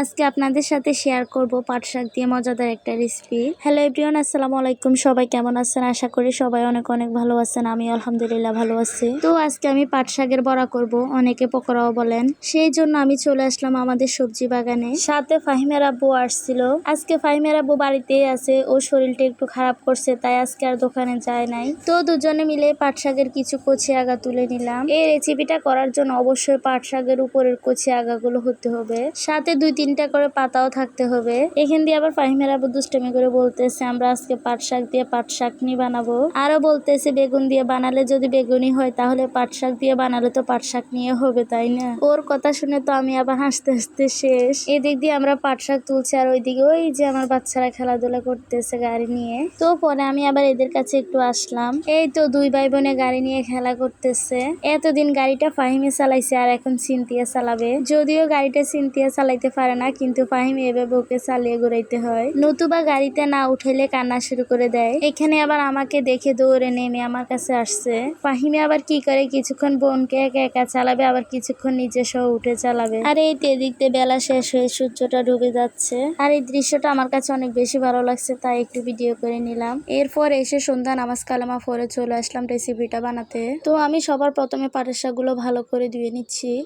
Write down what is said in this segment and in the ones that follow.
আজকে আপনাদের সাথে শেয়ার করব পাট শাক দিয়ে মজাদার একটা রেসিপি হ্যালো এভরিওয়ান আসসালামু আলাইকুম। সবাই কেমন আছেন? আশা করি সবাই অনেক অনেক ভালো আছেন। আমি আলহামদুলিল্লাহ ভালো আছি। তো আজকে আমি পাট শাকের বড়া করব, অনেকে পকোড়াও বলেন। সেই জন্য আমি চলে আসলাম আমাদের সবজি বাগানে। সাথে ফাহিমের আব্বু আসছিল। আজকে ফাহিমের আব্বু বাড়িতেই আছে। ও শরীরটা একটু খারাপ করছে, তাই আজকে আর দোকানে যায় নাই। তো দুজনে মিলে পাট শাকের কিছু কচি আগা তুলে নিলাম। এই রেসিপিটা করার জন্য অবশ্যই পাট শাকের উপরের কচি আগাগুলো হতে হবে। সাথে দুই তিনটা করে পাতাও থাকতে হবে। এখান দিয়ে আবার ফাহিমের আবু দুষ্টামি করে বলতেছে, আমরা আজকে পাট শাক দিয়ে পাট শাকনি বানাবো। আরও বলতেছে, বেগুন দিয়ে বানালে যদি বেগুনি হয়, তাহলে পাট শাক দিয়ে বানালে তো পাট শাক নিয়ে হবে, তাই না? ওর কথা শুনে তো আমি আবার হাসতে হাসতে শেষ। এদিক দিয়ে আমরা পাট শাক তুলছি আর ওইদিকে ওই যে আমার বাচ্চারা খেলাধুলা করতেছে গাড়ি নিয়ে। তো পরে আমি আবার এদের কাছে একটু আসলাম। এই তো দুই ভাই বোনে গাড়ি নিয়ে খেলা করতেছে। এতদিন গাড়িটা ফাহিমে চালাইছে আর এখন সিনতিয়া চালাবে। যদিও গাড়িটা সিনতিয়া চালাইতে পারে কিন্তু ফাহিম এভাবে ওকে চালিয়ে ঘুরাইতে হয়। নতুবা গাড়িতে না উঠাইলে কান্না শুরু করে দেয়। এখানে আবার আমাকে দেখে দৌড়ে নেমে আমার কাছে আসছে। ফাহিমে আবার কি করে, কিছুক্ষণ বোনকে একা একা চালাবে, আবার কিছুক্ষণ নিজে সহ উঠে চালাবে। আর, এই তেদিক দিয়ে বেলা শেষ হয়ে সূর্যটা ডুবে যাচ্ছে। আর এই দৃশ্যটা আমার কাছে অনেক বেশি ভালো লাগছে, তাই একটু ভিডিও করে নিলাম। এরপর এসে সন্ধ্যা নামাজ কালামা পরে চলে আসলাম রেসিপিটা বানাতে। তো আমি সবার প্রথমে পাটের শাকগুলো ভালো করে ধুয়ে নিচ্ছি।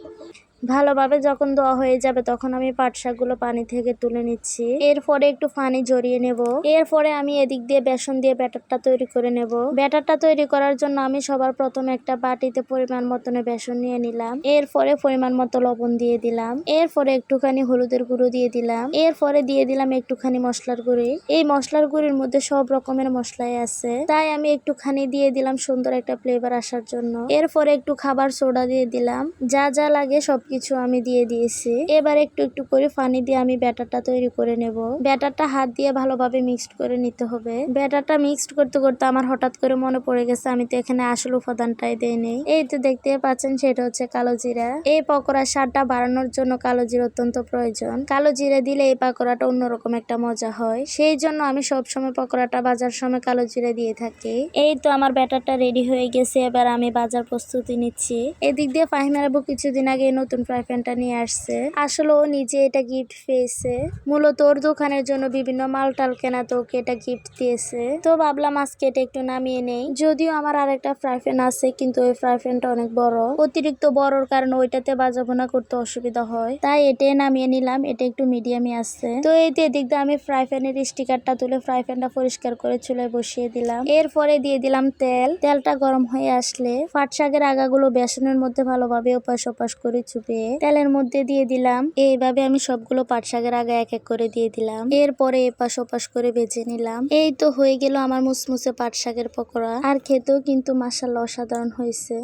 ভালোভাবে যখন দেওয়া হয়ে যাবে তখন আমি পাট শাকগুলো পানি থেকে তুলে নিচ্ছি। এরপরে একটু পানি জড়িয়ে নেব। এরপরে আমি এদিক দিয়ে বেসন দিয়ে ব্যাটারটা তৈরি করে নেব। ব্যাটারটা তৈরি করার জন্য আমি সবার প্রথমে একটা বাটিতে পরিমাণ মতনে বেসন নিয়ে নিলাম। এরপরে পরিমাণ মতো লবণ দিয়ে দিলাম। এরপরে একটুখানি হলুদের গুঁড়ো দিয়ে দিলাম। এরপরে দিয়ে দিলাম একটুখানি মশলার গুঁড়ি। এই মশলার গুঁড়ির মধ্যে সব রকমের মশলাই আছে। তাই আমি একটুখানি দিয়ে দিলাম সুন্দর একটা ফ্লেভার আসার জন্য। এরপরে একটু খাবার সোডা দিয়ে দিলাম। যা যা লাগে সবকিছু আমি দিয়ে দিয়েছি। এবার একটু একটু করে পানি দিয়ে আমি ব্যাটারটা তৈরি করে নেব। ব্যাটারটা হাত দিয়ে ভালোভাবে মিক্সড করে নিতে হবে। ব্যাটারটা মিক্সড করতে করতে আমার হঠাৎ করে মনে পড়ে গেছে, আমি তো এখানে আসল উপাদানটাই দেই নেই এই তো দেখতে পাচ্ছেন, সেটা হচ্ছে কালো জিরা। এই পকোড়ার স্বাদটা বাড়ানোর জন্য কালো জিরা অত্যন্ত প্রয়োজন। কালো জিরা দিলে এই পকোড়াটা অন্যরকম একটা মজা হয়। সেই জন্য আমি সবসময় পকোড়াটা বাজার সময় কালো জিরা দিয়ে থাকি। এই তো আমার ব্যাটারটা রেডি হয়ে গেছে, এবার আমি বাজার প্রস্তুতি নিচ্ছি। এদিক দিয়ে ফাহিমের আবু কিছুদিন আগে নতুন ফ্রাই প্যানটা নিয়ে আসছে। আসলে ও নিজে এটা গিফট পেয়েছে। মূলত ওর দোকানের জন্য বিভিন্ন মাল টাল কেনা তো ওকে এটা গিফট দিয়েছে। তো ভাবলাম আজকে এটা একটু নামিয়ে নেই। যদিও আমার আরেকটা ফ্রাই প্যান আছে, কিন্তু ওই ফ্রাই প্যানটা অনেক বড়। অতিরিক্ত বড়র কারণে ওইটাতে বাজাবোনা করতে অসুবিধা হয়। তাই এটাই নামিয়ে নিলাম। এটা একটু মিডিয়ামে আছে। তো এই তো এদিক দিয়ে আমি ফ্রাই প্যানের স্টিকারটা তুলে ফ্রাই প্যানটা পরিষ্কার করে চুলায় বসিয়ে দিলাম। এরপরে দিয়ে দিলাম তেল। তেলটা গরম হয়ে আসলে পাট শাকের আগাগুলো বেসনের মধ্যে ভালোভাবে ওপাশ ওপাশ করে চুপিয়ে তেলের মধ্যে দিয়ে দিলাম। এইভাবে আমি সবগুলো পাট শাকের আগে এক এক করে দিয়ে দিলাম। এরপরে এপাশ ওপাশ করে ভেজে নিলাম। এই তো হয়ে গেল আমার মুসমুসে পাট শাকের পকোড়া। আর খেতেও কিন্তু মাসাল্লাহ অসাধারণ হয়েছে।